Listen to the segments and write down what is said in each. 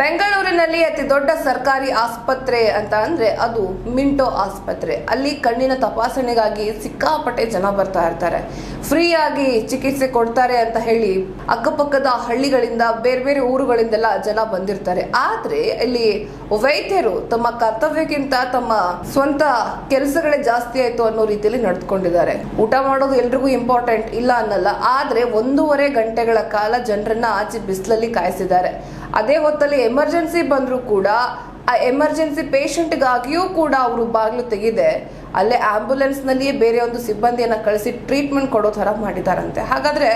ಬೆಂಗಳೂರಿನಲ್ಲಿ ಅತಿ ದೊಡ್ಡ ಸರ್ಕಾರಿ ಆಸ್ಪತ್ರೆ ಅಂತ ಅಂದ್ರೆ ಅದು ಮಿಂಟೋ ಆಸ್ಪತ್ರೆ. ಅಲ್ಲಿ ಕಣ್ಣಿನ ತಪಾಸಣೆಗಾಗಿ ಸಿಕ್ಕಾಪಟ್ಟೆ ಜನ ಬರ್ತಾ ಇರ್ತಾರೆ. ಫ್ರೀಯಾಗಿ ಚಿಕಿತ್ಸೆ ಕೊಡ್ತಾರೆ ಅಂತ ಹೇಳಿ ಅಕ್ಕಪಕ್ಕದ ಹಳ್ಳಿಗಳಿಂದ ಬೇರೆ ಬೇರೆ ಊರುಗಳಿಂದೆಲ್ಲ ಜನ ಬಂದಿರ್ತಾರೆ. ಆದ್ರೆ ಇಲ್ಲಿ ವೈದ್ಯರು ತಮ್ಮ ಕರ್ತವ್ಯಕ್ಕಿಂತ ತಮ್ಮ ಸ್ವಂತ ಕೆಲಸಗಳೇ ಜಾಸ್ತಿ ಆಯ್ತು ಅನ್ನೋ ರೀತಿಯಲ್ಲಿ ನಡೆದುಕೊಂಡಿದ್ದಾರೆ. ಊಟ ಮಾಡೋದು ಎಲ್ರಿಗೂ ಇಂಪಾರ್ಟೆಂಟ್ ಇಲ್ಲ ಅನ್ನಲ್ಲ. ಆದ್ರೆ ಒಂದೂವರೆ ಗಂಟೆಗಳ ಕಾಲ ಜನರನ್ನ ಆಚೆ ಬಿಸಿಲಲ್ಲಿ ಕಾಯಿಸಿದ್ದಾರೆ. ಅದೇ ಹೊತ್ತಲ್ಲಿ ಎಮರ್ಜೆನ್ಸಿ ಬಂದರೂ ಕೂಡ, ಆ ಎಮರ್ಜೆನ್ಸಿ ಪೇಷಂಟ್ಗಾಗಿಯೂ ಕೂಡ ಅವರು ಬಾಗಿಲು ತೆಗೆದೆ, ಅಲ್ಲೇ ಆಂಬ್ಯುಲೆನ್ಸ್ನಲ್ಲಿಯೇ ಬೇರೆ ಒಂದು ಸಿಬ್ಬಂದಿಯನ್ನು ಕಳಿಸಿ ಟ್ರೀಟ್ಮೆಂಟ್ ಕೊಡೋ ಥರ ಮಾಡಿದ್ದಾರಂತೆ ಹಾಗಾದ್ರೆ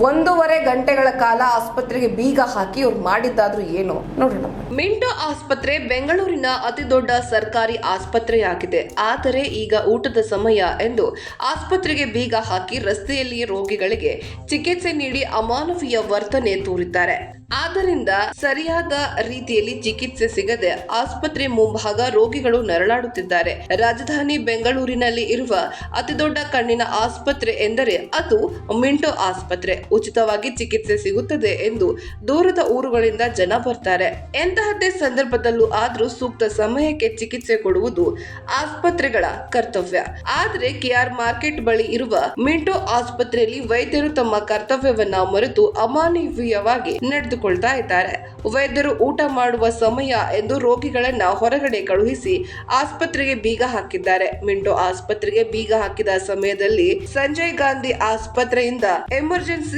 ಒಂದೂವರೆ ಗಂಟೆಗಳ ಕಾಲ ಆಸ್ಪತ್ರೆಗೆ ಬೀಗ ಹಾಕಿ ಅವ್ರು ಮಾಡಿದ್ದಾದ್ರೂ ಏನು? ನೋಡೋಣ. ಮಿಂಟೋ ಆಸ್ಪತ್ರೆ ಬೆಂಗಳೂರಿನ ಅತಿ ದೊಡ್ಡ ಸರ್ಕಾರಿ ಆಸ್ಪತ್ರೆಯಾಗಿದೆ. ಆದರೆ ಈಗ ಊಟದ ಸಮಯ ಎಂದು ಆಸ್ಪತ್ರೆಗೆ ಬೀಗ ಹಾಕಿ ರಸ್ತೆಯಲ್ಲಿ ರೋಗಿಗಳಿಗೆ ಚಿಕಿತ್ಸೆ ನೀಡಿ ಅಮಾನವೀಯ ವರ್ತನೆ ತೋರಿದ್ದಾರೆ. ಆದ್ದರಿಂದ ಸರಿಯಾದ ರೀತಿಯಲ್ಲಿ ಚಿಕಿತ್ಸೆ ಸಿಗದೆ ಆಸ್ಪತ್ರೆ ಮುಂಭಾಗ ರೋಗಿಗಳು ನರಳಾಡುತ್ತಿದ್ದಾರೆ. ರಾಜಧಾನಿ ಬೆಂಗಳೂರಿನಲ್ಲಿ ಇರುವ ಅತಿದೊಡ್ಡ ಕಣ್ಣಿನ ಆಸ್ಪತ್ರೆ ಎಂದರೆ ಅದು ಮಿಂಟೋ ಆಸ್ಪತ್ರೆ. ಉಚಿತವಾಗಿ ಚಿಕಿತ್ಸೆ ಸಿಗುತ್ತದೆ ಎಂದು ದೂರದ ಊರುಗಳಿಂದ ಜನ ಬರ್ತಾರೆ. ಎಂತಹದ್ದೇ ಸಂದರ್ಭದಲ್ಲೂ ಆದ್ರೂ ಸೂಕ್ತ ಸಮಯಕ್ಕೆ ಚಿಕಿತ್ಸೆ ಕೊಡುವುದು ಆಸ್ಪತ್ರೆಗಳ ಕರ್ತವ್ಯ. ಆದ್ರೆ ಕೆಆರ್ ಮಾರ್ಕೆಟ್ ಬಳಿ ಇರುವ ಮಿಂಟೋ ಆಸ್ಪತ್ರೆಯಲ್ಲಿ ವೈದ್ಯರು ತಮ್ಮ ಕರ್ತವ್ಯವನ್ನ ಮರೆತು ಅಮಾನವೀಯವಾಗಿ ನಡೆದುಕೊಳ್ತಾ ಇದ್ದಾರೆ. ವೈದ್ಯರು ಊಟ ಮಾಡುವ ಸಮಯ ಎಂದು ರೋಗಿಗಳನ್ನ ಹೊರಗಡೆ ಕಳುಹಿಸಿ ಆಸ್ಪತ್ರೆಗೆ ಬೀಗ ಹಾಕಿದ್ದಾರೆ. ಮಿಂಟೋ ಆಸ್ಪತ್ರೆಗೆ ಬೀಗ ಹಾಕಿದ ಸಮಯದಲ್ಲಿ ಸಂಜಯ್ ಗಾಂಧಿ ಆಸ್ಪತ್ರೆಯಿಂದ ಎಮರ್ಜೆನ್ಸಿ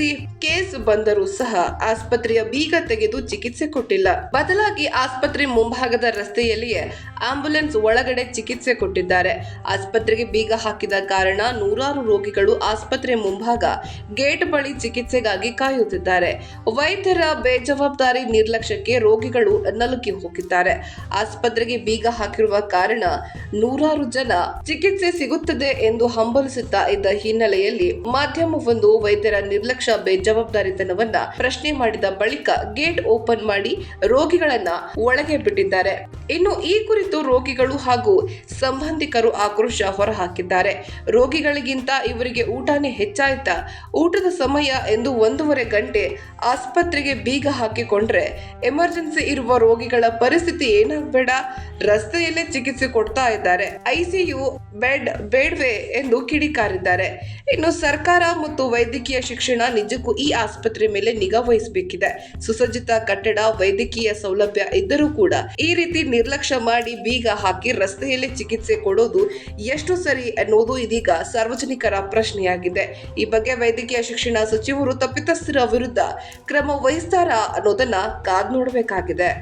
ಕೇಸ್ ಬಂದರೂ ಸಹ ಆಸ್ಪತ್ರೆಯ ಬೀಗ ತೆಗೆದು ಚಿಕಿತ್ಸೆ ಕೊಟ್ಟಿಲ್ಲ. ಬದಲಾಗಿ ಆಸ್ಪತ್ರೆ ಮುಂಭಾಗದ ರಸ್ತೆಯಲ್ಲಿಯೇ ಆಂಬ್ಯುಲೆನ್ಸ್ ಒಳಗಡೆ ಚಿಕಿತ್ಸೆ ಕೊಟ್ಟಿದ್ದಾರೆ. ಆಸ್ಪತ್ರೆಗೆ ಬೀಗ ಹಾಕಿದ ಕಾರಣ ನೂರಾರು ರೋಗಿಗಳು ಆಸ್ಪತ್ರೆ ಮುಂಭಾಗ ಗೇಟ್ ಬಳಿ ಚಿಕಿತ್ಸೆಗಾಗಿ ಕಾಯುತ್ತಿದ್ದಾರೆ. ವೈದ್ಯರ ಬೇಜವಾಬ್ದಾರಿ ನಿರ್ಲಕ್ಷ್ಯಕ್ಕೆ ರೋಗಿಗಳು ನಲುಕಿ ಹೋಗಿದ್ದಾರೆ. ಆಸ್ಪತ್ರೆಗೆ ಬೀಗ ಹಾಕಿರುವ ಕಾರಣ ನೂರಾರು ಜನ ಚಿಕಿತ್ಸೆ ಸಿಗುತ್ತದೆ ಎಂದು ಹಂಬಲಿಸುತ್ತಾ ಇದ್ದ ಹಿನ್ನೆಲೆಯಲ್ಲಿ ಮಾಧ್ಯಮವೊಂದು ವೈದ್ಯರ ನಿರ್ಲಕ್ಷ್ಯ ಬೇಜವಾಬ್ದಾರಿತನವನ್ನ ಪ್ರಶ್ನೆ ಮಾಡಿದ ಬಳಿಕ ಗೇಟ್ ಓಪನ್ ಮಾಡಿ ರೋಗಿಗಳನ್ನ ಒಳಗೆ ಬಿಟ್ಟಿದ್ದಾರೆ. ಇನ್ನು ಈ ಕುರಿತು ರೋಗಿಗಳು ಹಾಗೂ ಸಂಬಂಧಿಕರು ಆಕ್ರೋಶ ಹೊರಹಾಕಿದ್ದಾರೆ. ರೋಗಿಗಳಿಗಿಂತ ಇವರಿಗೆ ಊಟನೇ ಹೆಚ್ಚಾಯ್ತಾ. ಊಟದ ಸಮಯ ಎಂದು ಒಂದೂವರೆ ಗಂಟೆ ಆಸ್ಪತ್ರೆಗೆ ಬೀಗ ಹಾಕಿಕೊಂಡ್ರೆ ಎಮರ್ಜೆನ್ಸಿ ಇರುವ ರೋಗಿಗಳ ಪರಿಸ್ಥಿತಿ ಏನಾಗಬೇಡ? ರಸ್ತೆಯಲ್ಲೇ ಚಿಕಿತ್ಸೆ ಕೊಡ್ತಾ ಇದ್ದಾರೆ. ಐಸಿಯು, ಬೆಡ್, ಬೇಡ್ವೆ ಎಂದು ಕಿಡಿಕಾರಿದ್ದಾರೆ. ಇನ್ನು ಸರ್ಕಾರ ಮತ್ತು ವೈದ್ಯಕೀಯ ಶಿಕ್ಷಣ ನಿಜಕ್ಕೂ ಈ ಆಸ್ಪತ್ರೆ ಮೇಲೆ ನಿಗಾ ವಹಿಸಬೇಕಿದೆ. ಸುಸಜ್ಜಿತ ಕಟ್ಟಡ, ವೈದ್ಯಕೀಯ ಸೌಲಭ್ಯ ಇದ್ದರೂ ಕೂಡ ಈ ರೀತಿ ನಿರ್ಲಕ್ಷ್ಯ ಮಾಡಿ ಬೀಗ ಹಾಕಿ ರಸ್ತೆಯಲ್ಲೇ ಚಿಕಿತ್ಸೆ ಕೊಡೋದು ಎಷ್ಟು ಸರಿ ಅನ್ನೋದು ಇದೀಗ ಸಾರ್ವಜನಿಕರ ಪ್ರಶ್ನೆಯಾಗಿದೆ. ಈ ಬಗ್ಗೆ ವೈದ್ಯಕೀಯ ಶಿಕ್ಷಣ ಸಚಿವರು ತಪ್ಪಿತಸ್ಥರ ವಿರುದ್ಧ ಕ್ರಮ ವಹಿಸ್ತಾರಾ ಅನ್ನೋದನ್ನ ಕಾದ್ ನೋಡಬೇಕಾಗಿದೆ.